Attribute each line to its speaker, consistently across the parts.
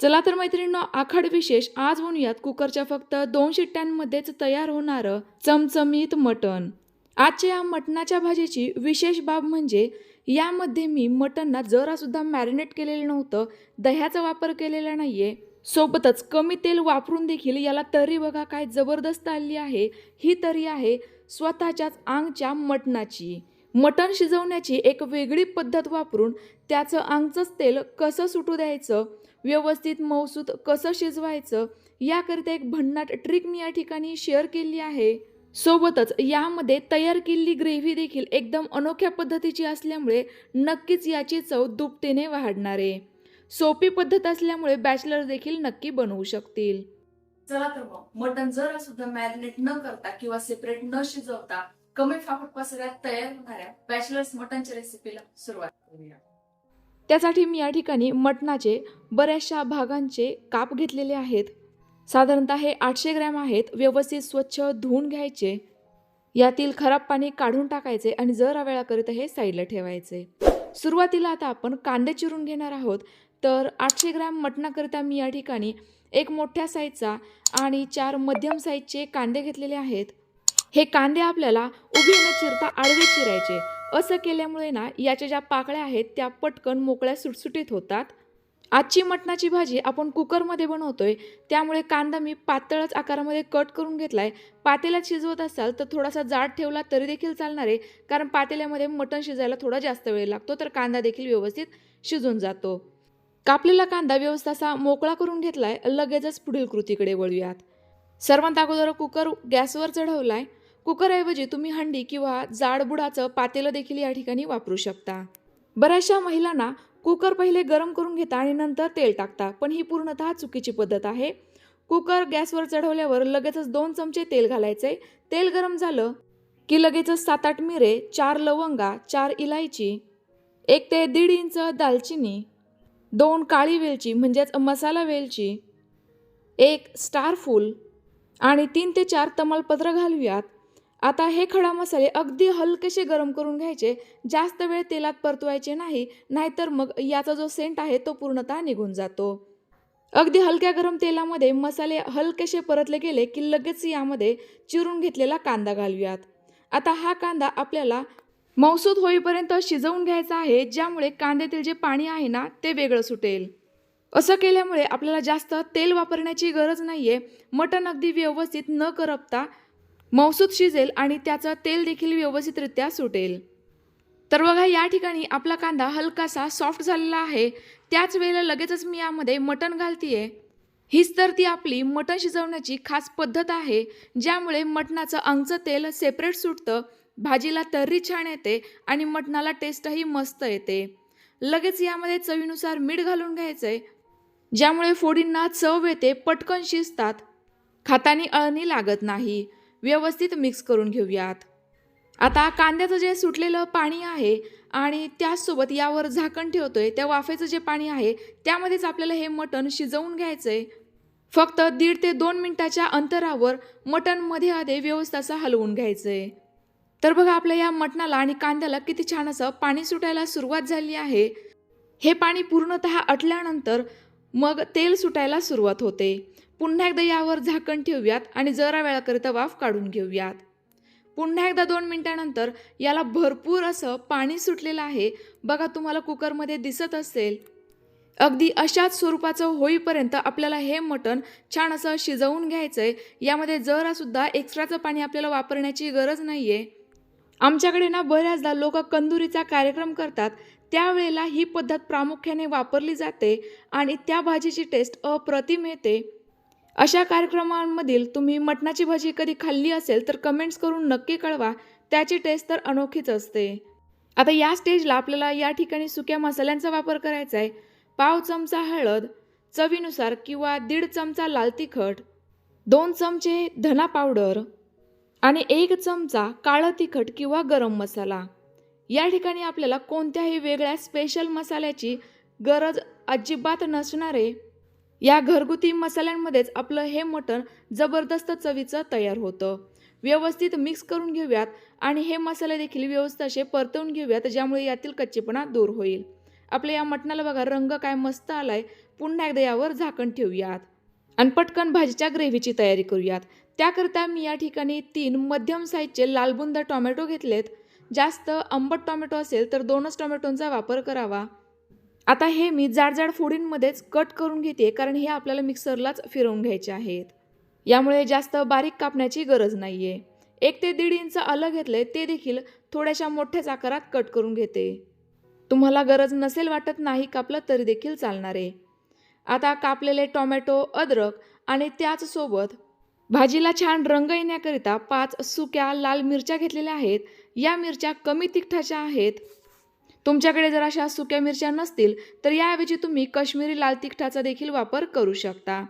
Speaker 1: चला तर मैत्रिणींनो आखाड विशेष आज म्हणूयात कुकरच्या फक्त दोन शिट्ट्यांमध्येच तयार होणारं चमचमीत मटण. आजच्या या मटणाच्या भाजीची विशेष बाब म्हणजे यामध्ये मी मटणना जरासुद्धा मॅरिनेट केलेलं नव्हतं दह्याचा वापर केलेला नाही आहे सोबतच कमी तेल वापरून देखील याला तरी बघा काय जबरदस्त आली आहे ही तरी आहे स्वतःच्याच आंगच्या मटणाची. मटण शिजवण्याची एक वेगळी पद्धत वापरून त्याचं आंगचंच तेल कसं सुटू द्यायचं व्यवस्थित मौसूद कसं शिजवायचं याकरिता एक भन्नाट ट्रिक मी या ठिकाणी शेअर केली आहे. सोबतच यामध्ये तयार केलेली ग्रेव्ही देखील एकदम अनोख्या पद्धतीची असल्यामुळे नक्कीच याची चव दुपटीने वाढणार आहे. सोपी पद्धत असल्यामुळे बॅचलर देखील नक्की बनवू शकतील. चला तर मग मटन जरा सुद्धा मॅरिनेट न करता किंवा सेपरेट न शिजवता कमी फाफट पसऱ्यात तयार होणाऱ्या बॅचलर्स मटनच्या रेसिपीला सुरुवात करूया. त्यासाठी मी या ठिकाणी मटणाचे बऱ्याचशा भागांचे काप घेतलेले आहेत. साधारणतः हे आठशे ग्रॅम आहेत. व्यवस्थित स्वच्छ धुवून घ्यायचे. यातील खराब पाणी काढून टाकायचे आणि जरा वेळाकरिता हे साईडला ठेवायचे. सुरुवातीला आता आपण कांदे चिरून घेणार आहोत. तर आठशे ग्रॅम मटणाकरिता मी या ठिकाणी एक मोठ्या साईजचा आणि चार मध्यम साईजचे कांदे घेतलेले आहेत. हे कांदे आपल्याला उभे न चिरता आडवे चिरायचे. असं केल्यामुळे ना याच्या ज्या पाकळ्या आहेत त्या पटकन मोकळ्या सुटसुटीत होतात. आजची मटणाची भाजी आपण कुकरमध्ये बनवतोय त्यामुळे कांदा मी पातळच आकारामध्ये कट करून घेतलाय. पातेल्यात शिजवत असाल तर थोडासा जाड ठेवला तरी देखील चालणार आहे कारण पातेल्यामध्ये मटण शिजायला थोडा जास्त वेळ लागतो तर कांदा देखील व्यवस्थित शिजून जातो. कापलेला कांदा व्यवस्थित असा मोकळा करून घेतलाय लगेचच पुढील कृतीकडे वळूयात. सर्वांत अगोदर कुकर गॅसवर चढवलाय. कुकरऐवजी तुम्ही हंडी किंवा जाडबुडाचं पातेलं देखील या ठिकाणी वापरू शकता. बऱ्याचशा महिलांना कुकर पहिले गरम करून घेता आणि नंतर तेल टाकता पण ही पूर्णतः चुकीची पद्धत आहे. कुकर गॅसवर चढवल्यावर लगेचच दोन चमचे तेल घालायचे. तेल गरम झालं की लगेचच सात आठ मिरे चार लवंगा चार इलायची एक ते दीड इंच दालचिनी दोन काळी वेलची म्हणजेच मसाला वेलची एक स्टार फूल आणि तीन ते चार तमालपत्र घालूयात. आता हे खडा मसाले अगदी हलकेसे गरम करून घ्यायचे. जास्त वेळ तेलात परतवायचे नाही नाहीतर मग याचा जो सेंट आहे तो पूर्णतः निघून जातो. अगदी हलक्या गरम तेलामध्ये मसाले हलकेसे परतले गेले की लगेच यामध्ये चिरून घेतलेला कांदा घालूयात. आता हा कांदा आपल्याला मौसूद होईपर्यंत शिजवून घ्यायचा आहे ज्यामुळे कांद्यातील जे पाणी आहे ना ते वेगळं सुटेल. असं केल्यामुळे आपल्याला जास्त तेल वापरण्याची गरज नाही आहे मटण अगदी व्यवस्थित न करपता मौसूद शिजेल आणि त्याचं तेल देखील व्यवस्थितरित्या सुटेल. तर बघा या ठिकाणी आपला कांदा हलकासा सॉफ्ट झालेला आहे. त्याच वेळेला लगेचच मी यामध्ये मटण घालतीये. हीच तर ती आपली मटण शिजवण्याची खास पद्धत आहे ज्यामुळे मटणाचं अंगचं तेल सेपरेट सुटतं भाजीला तर्री छान येते आणि मटणाला टेस्टही मस्त येते. लगेच यामध्ये चवीनुसार मीठ घालून घ्यायचंय ज्यामुळे फोडींना चव येते पटकन शिजतात. खातानी अळणी लागत नाही. व्यवस्थित मिक्स करून घेऊयात. आता कांद्याचं जे सुटलेलं पाणी आहे आणि त्याचसोबत यावर झाकण ठेवतोय त्या वाफेचं जे पाणी आहे त्यामध्येच आपल्याला हे मटण शिजवून घ्यायचं आहे फक्त दीड ते दोन मिनटाच्या अंतरावर मटणमध्ये आधे व्यवस्थित असं हलवून आहे तर बघा आपल्या या मटणाला आणि कांद्याला किती छान असं पाणी सुटायला सुरुवात झाली आहे. हे पाणी पूर्णतः अटल्यानंतर मग तेल सुटायला सुरुवात होते. पुन्हा एकदा यावर झाकण ठेवूयात आणि जरा वेळाकरिता वाफ काढून घेऊयात. पुन्हा एकदा दोन मिनटानंतर याला भरपूर असं पाणी सुटलेलं आहे. बघा तुम्हाला कुकरमध्ये दिसत असेल. अगदी अशाच स्वरूपाचं होईपर्यंत आपल्याला हे मटण छान असं शिजवून घ्यायचं आहे यामध्ये जरासुद्धा एक्स्ट्राचं पाणी आपल्याला वापरण्याची गरज नाही आहे आमच्याकडे ना बऱ्याचदा लोक कंदुरीचा कार्यक्रम करतात. त्यावेळेला ही पद्धत प्रामुख्याने वापरली जाते आणि त्या भाजीची टेस्ट अप्रतिम येते. अशा कार्यक्रमांमधील तुम्ही मटणाची भाजी कधी खाल्ली असेल तर कमेंट्स करून नक्की कळवा. त्याची टेस्ट तर अनोखीच असते. आता या स्टेजला आपल्याला या ठिकाणी सुक्या मसाल्यांचा वापर करायचा आहे. पाव चमचा हळद चवीनुसार किंवा दीड चमचा लाल तिखट दोन चमचे धना पावडर आणि एक चमचा काळं तिखट किंवा गरम मसाला. या ठिकाणी आपल्याला कोणत्याही वेगळ्या स्पेशल मसाल्याची गरज अजिबात नसणारे या घरगुती मसाल्यांमध्येच आपलं हे मटण जबरदस्त चवीचं तयार होतं. व्यवस्थित मिक्स करून घेऊयात आणि हे मसाले देखील व्यवस्थित असे परतवून घेऊयात ज्यामुळे यातील कच्चेपणा दूर होईल. आपल्या या मटणाला बघा रंग काय मस्त आलाय. पुन्हा एकदा यावर झाकण ठेवूयात. आणि पटकन भाजीच्या ग्रेव्हीची तयारी करूयात. त्याकरता मी या ठिकाणी तीन मध्यम साईजचे लालबुंद टोमॅटो घेतलेत. जास्त आंबट टोमॅटो असेल तर दोनच टोमॅटोंचा वापर करावा. आता हे मी जाड जाड फोडींमध्येच कट करून घेते कारण हे आपल्याला मिक्सरलाच फिरवून घ्यायचे आहेत. यामुळे जास्त बारीक कापण्याची गरज नाही आहे एक ते दीड इंच आलं घेतले ते देखील थोड्याशा मोठ्याच आकारात कट करून घेते. तुम्हाला गरज नसेल वाटत नाही कापलं तरी देखील चालणार. आहे आता कापलेले टोमॅटो अद्रक आणि त्याचसोबत भाजीला छान रंग येण्याकरिता पाच सुक्या लाल मिरच्या घेतलेल्या आहेत. या मिरच्या कमी तिखटाच्या आहेत. तुमच्याकडे जर अशा सुक्या मिरच्या नसतील तर याऐवजी तुम्ही कश्मीरी लाल तिखटाचा देखील वापर करू शकता.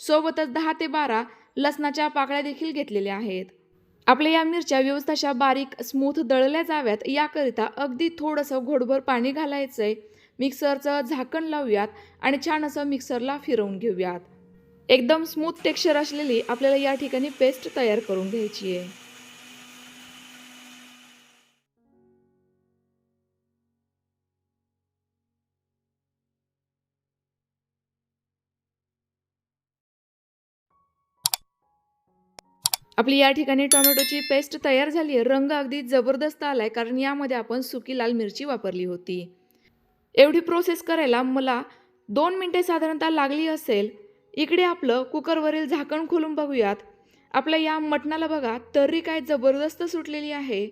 Speaker 1: सोबतच दहा ते बारा लसणाच्या पाकळ्या देखील घेतलेल्या आहेत. आपल्या या मिरच्या व्यवस्थित अशा बारीक स्मूथ दळल्या जाव्यात याकरिता अगदी थोडंसं घोडभर पाणी घालायचं आहे मिक्सरचं झाकण लावूयात आणि छान असं मिक्सरला फिरवून घेऊयात. एकदम स्मूथ टेक्स्चर असलेली आपल्याला या ठिकाणी पेस्ट तयार करून घ्यायची आहे. आपली या ठिकाणी टोमॅटोची पेस्ट तयार झाली आहे. रंग अगदी जबरदस्त आला आहे कारण यामध्ये आपण सुकी लाल मिरची वापरली होती. एवढी प्रोसेस करायला मला दोन मिनटे साधारणतः लागली असेल. इकडे आपलं कुकरवरील झाकण खोलून बघूयात. आपल्या या मटणाला बघा तर्री काय जबरदस्त सुटलेली आहे.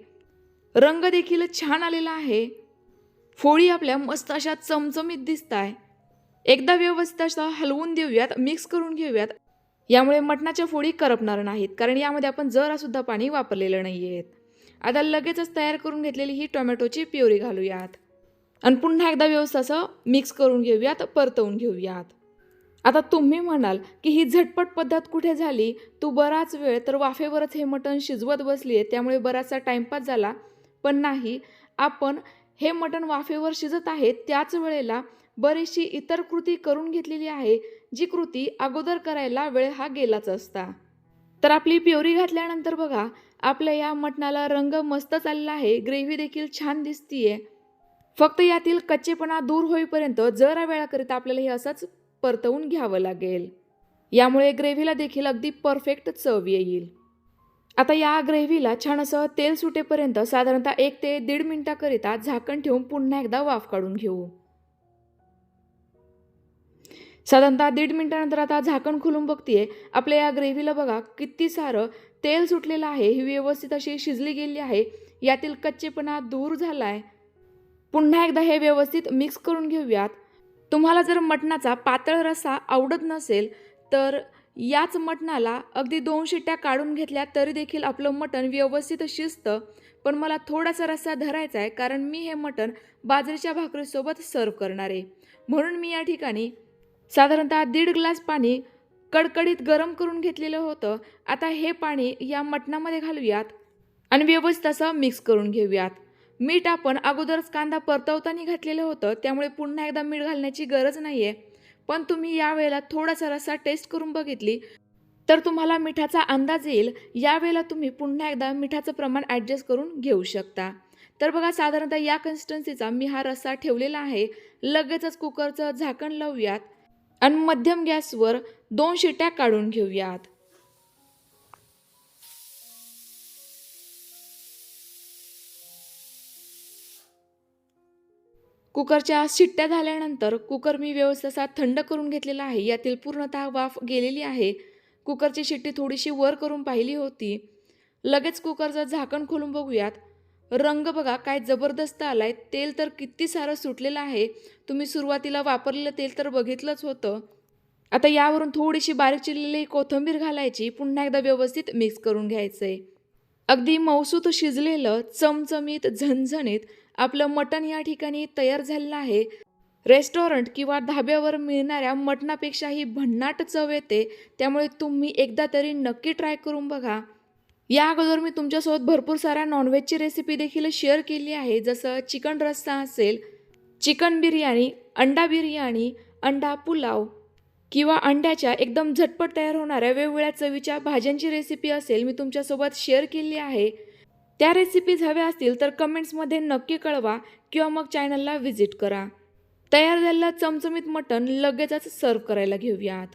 Speaker 1: रंग देखील छान आलेला आहे. फोळी आपल्या मस्त अशा चमचमीत दिसत आहे एकदा व्यवस्थित असं हलवून देऊयात मिक्स करून घेऊयात. यामुळे मटणाच्या फोडी करपणार नाहीत कारण यामध्ये आपण जरासुद्धा पाणी वापरलेलं नाही आहेत आता लगेचच तयार करून घेतलेली ही टोमॅटोची प्युरी घालूयात. आणि पुन्हा एकदा व्यवस्थित असं मिक्स करून घेऊयात परतवून घेऊयात. आता तुम्ही म्हणाल की ही झटपट पद्धत कुठे झाली? तू बराच वेळ तर वाफेवरच हे मटण शिजवत बसली आहे त्यामुळे बराचसा टाईमपास झाला. पण नाही आपण हे मटण वाफेवर शिजत आहे त्याच वेळेला बरीचशी इतर कृती करून घेतलेली आहे जी कृती अगोदर करायला वेळ हा गेलाच असता. तर आपली प्युरी घातल्यानंतर बघा आपल्या या मटणाला रंग मस्त चालला आहे ग्रेव्ही देखील छान दिसतीये. फक्त यातील कच्चेपणा दूर होईपर्यंत जरा वेळाकरिता आपल्याला हे असंच परतवून घ्यावं लागेल. यामुळे ग्रेव्हीला देखील अगदी परफेक्ट चव येईल. आता या ग्रेव्हीला छान असं तेल सुटेपर्यंत साधारणतः एक ते दीड मिनिटाकरिता झाकण ठेवून पुन्हा एकदा वाफ काढून घेऊ. साधारणतः दीड मिनिटानंतर आता झाकण खोलून बघतीये. आपल्या या ग्रेव्हीला बघा किती सारं तेल सुटलेलं आहे. ही व्यवस्थित अशी शिजली गेली आहे. यातील कच्चेपणा दूर झाला आहे पुन्हा एकदा हे व्यवस्थित मिक्स करून घेऊयात. तुम्हाला जर मटणाचा पातळ रस्सा आवडत नसेल तर याच मटणाला अगदी दोन शिट्ट्या काढून घेतल्या तरी देखील आपलं मटण व्यवस्थित शिजतं. पण मला थोडासा रस्सा धरायचा आहे कारण मी हे मटण बाजरीच्या भाकरीसोबत सर्व करणार. आहे म्हणून मी या ठिकाणी साधारणतः दीड ग्लास पाणी कडकडीत गरम करून घेतलेलं होतं. आता हे पाणी या मटणामध्ये घालूयात आणि व्यवस्थित असं मिक्स करून घेऊयात. मीठ आपण अगोदरच कांदा परतवताना घातलेलं होतं त्यामुळे पुन्हा एकदा मीठ घालण्याची गरज नाही आहे पण तुम्ही यावेळेला थोडासा रस्सा टेस्ट करून बघितली तर तुम्हाला मिठाचा अंदाज येईल. यावेळेला तुम्ही पुन्हा एकदा मिठाचं प्रमाण ॲडजस्ट करून घेऊ शकता. तर बघा साधारणतः या कन्सिस्टन्सीचा मी हा रस्सा ठेवलेला आहे. लगेचच कुकरचं झाकण लावूयात. आणि मध्यम गॅसवर दोन शिट्या काढून घेऊयात. कुकरच्या शिट्ट्या झाल्यानंतर कुकर मी व्यवस्थित असा थंड करून घेतलेला आहे. यातील पूर्णतः वाफ गेलेली आहे. कुकरची शिट्टी थोडीशी वर करून पाहिली होती. लगेच कुकरचं झाकण खोलून बघूयात. रंग बघा काय जबरदस्त आलाय. तेल तर किती सारं सुटलेलं आहे. तुम्ही सुरुवातीला वापरलेलं तेल तर बघितलंच होतं. आता यावरून थोडीशी बारीक चिरलेली कोथिंबीर घालायची पुन्हा एकदा व्यवस्थित मिक्स करून घ्यायचंय. अगदी मौसूत शिजलेलं चमचमीत झणझणीत आपलं मटण या ठिकाणी तयार झालेलं आहे. रेस्टॉरंट किंवा धाब्यावर मिळणाऱ्या मटणापेक्षाही भन्नाट चव येते. त्यामुळे तुम्ही एकदा तरी नक्की ट्राय करून बघा. या अगोदर मी तुमच्यासोबत भरपूर साऱ्या नॉनव्हेजची रेसिपी देखील शेअर केली आहे. जसं चिकन रस्सा असेल चिकन बिर्याणी अंडा बिर्याणी अंडा पुलाव किंवा अंड्याच्या एकदम झटपट तयार होणाऱ्या वेगवेगळ्या चवीच्या भाज्यांची रेसिपी असेल मी तुमच्यासोबत शेअर केली आहे. त्या रेसिपीज हव्या असतील तर कमेंट्समध्ये नक्की कळवा किंवा मग चॅनलला व्हिजिट करा. तयार झालेलं चमचमीत मटण लगेचच सर्व करायला घेऊयात.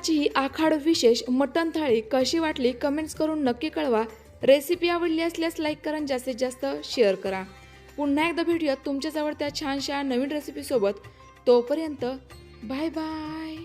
Speaker 1: आजची ही आखाड विशेष मटण थाळी कशी वाटली कमेंट्स करून नक्की कळवा. रेसिपी आवडली असल्यास लाईक करा जास्तीत जास्त शेअर करा. पुन्हा एकदा भेटूयात तुमच्याच आवडत्या छानशा नवीन रेसिपीसोबत तोपर्यंत बाय बाय